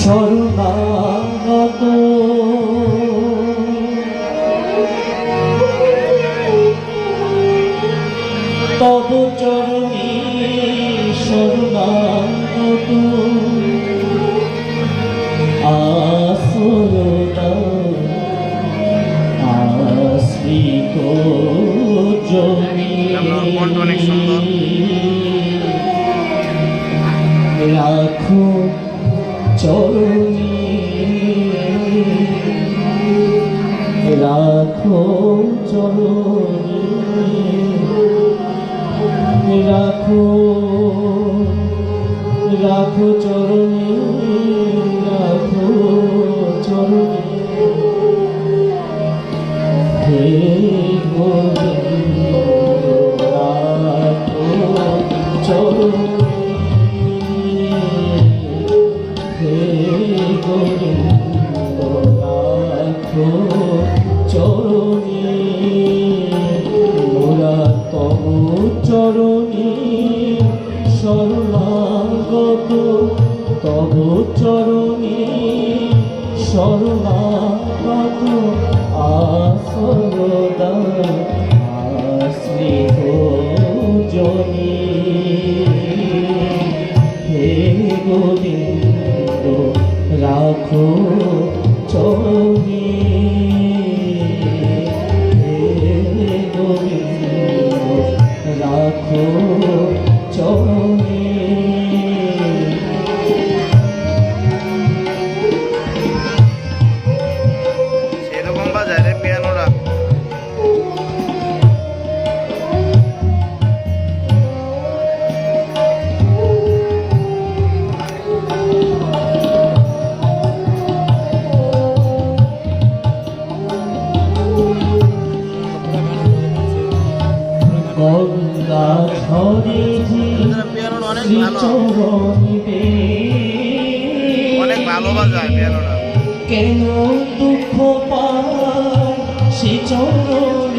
শরণাগত। তব চরণে শরণাগত। আসরদা আশ্রিত জমি। চরণে রাখো রাখো চরণে রাখো চরণে। হে গোবিন্দ রাখো চরণে। হে গোবিন্দ রাখো তব চরণে শরণাগত আসরদা আশ্রিত জনী গঙ্গা ঝরে যে অনেক ভালো। বাজায় পিয়ানোটা। কেন দুঃখ পায় সে চরণ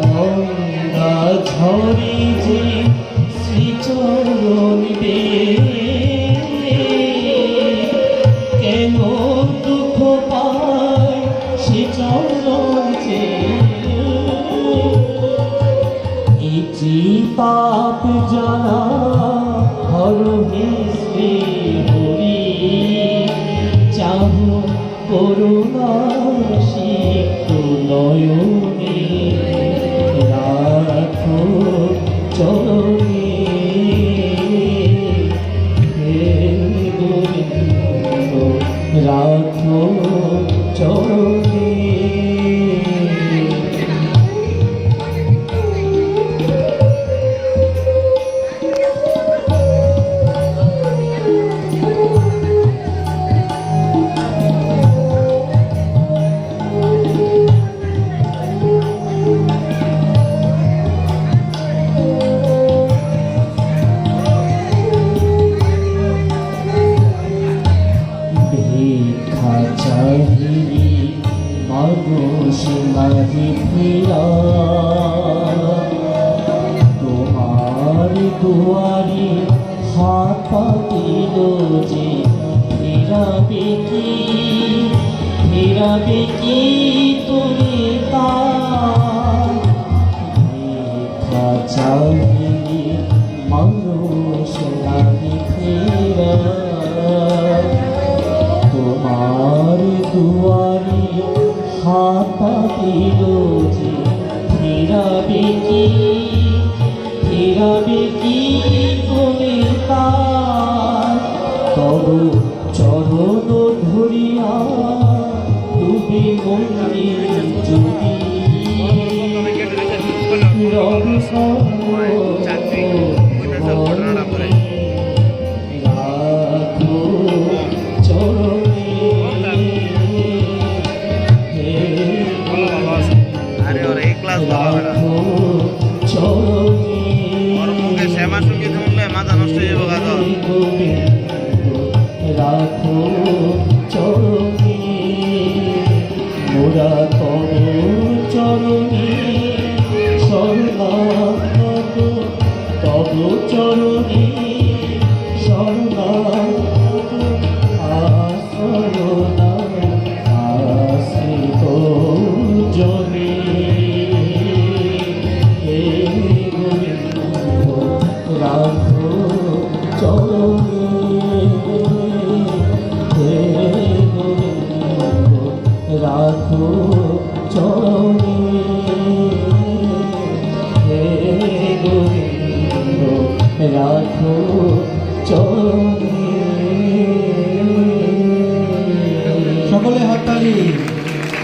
গঙ্গা ঝরে যে শ্রীচরণ। কেন 心しくのよ。ফিরাবে কি তুমি মানুষ তোমার দুয়ারি হাত দিল যে কি? ফিরাবে কি তুমি তার তব চরণ তুমি মন্দির যদি রবি রাখো চরণে হবে রাখো চরণে শ্যামা সংগীত শুনলে মাথা নষ্ট হয়ে যাবে রাখো শরণাগত রাখো চরণে শরণাগত আশ্রয় নাই আশ্রিত জনে রাখো চরণে। সকলে হাততালি।